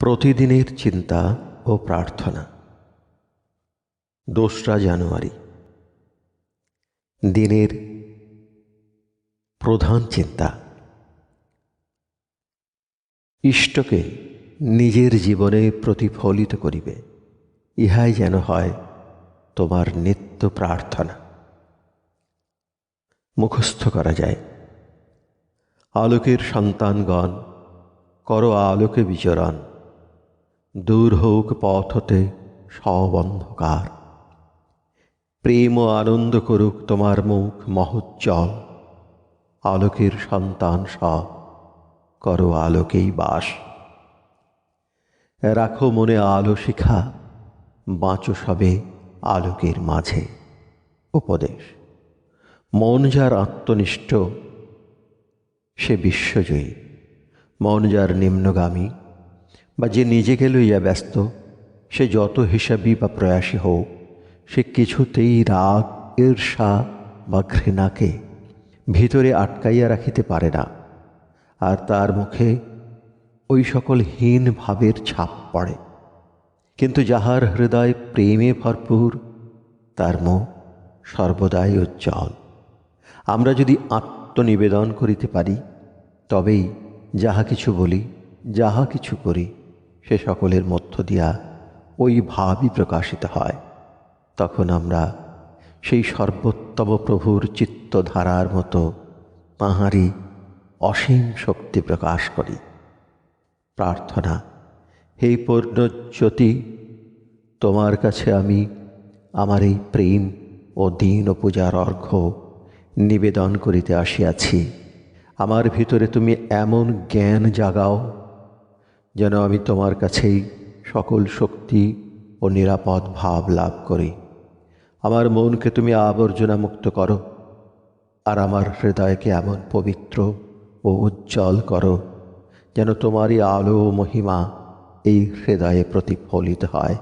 প্রতিদিনের চিন্তা ও প্রার্থনা। দোসরা জানুয়ারি। দিনের প্রধান চিন্তা। ইষ্টকে নিজের জীবনে প্রতিফলিত করিবে। ইহাই যেন হয় তোমার নিত্য প্রার্থনা। মুখস্থ করা যায়। আলোকের সন্তানগণ, কর আলোকে বিচরণ। দূর হোক পথ হতে সব অন্ধকার। প্রেম আনন্দ করুক তোমার মুখ মহোজ্জ্বল। আলোকের সন্তান সব, করো আলোকেই বাস। রাখো মনে আলো শিখা, বাঁচো সবে আলোকের মাঝে। উপদেশ, মন যার আত্মনিষ্ঠ, সে বিশ্বজয়ী। মন যার নিম্নগামী বা যে নিজেকে লইয়া ব্যস্ত, সে যত হিসাবী বা প্রয়াসী হোক, সে কিছুতেই রাগ, ঈর্ষা বা ঘৃণাকে ভিতরে আটকাইয়া রাখিতে পারে না। আর তার মুখে ওই সকল হীন ভাবের ছাপ পড়ে। কিন্তু যাহার হৃদয় প্রেমে ভরপুর, তার মুখ সর্বদাই উজ্জ্বল। আমরা যদি আত্মনিবেদন করিতে পারি, তবেই যাহা কিছু বলি, যাহা কিছু করি সে সকলের মধ্য দিয়া ওই ভাবই প্রকাশিত হয়। তখন আমরা সেই সর্বোত্তম প্রভুর চিত্তধারার মতো তাঁহারই অসীম শক্তি প্রকাশ করি। প্রার্থনা, হে পূর্ণজ্যোতি, তোমার কাছে আমি আমার এই প্রেম ও দিন ও পূজার অর্ঘ্য নিবেদন করিতে আসিয়াছি। আমার ভিতরে তুমি এমন জ্ঞান জাগাও যেন আমি তোমার কাছেই সকল শক্তি ও নিরাপদ ভাব লাভ করি। আমার মনকে তুমি আবর্জনা মুক্ত করো, আর আমার হৃদয়কে এমন পবিত্র ও উজ্জ্বল করো যেন তোমারই আলো মহিমা এই হৃদয়ে প্রতিফলিত হয়।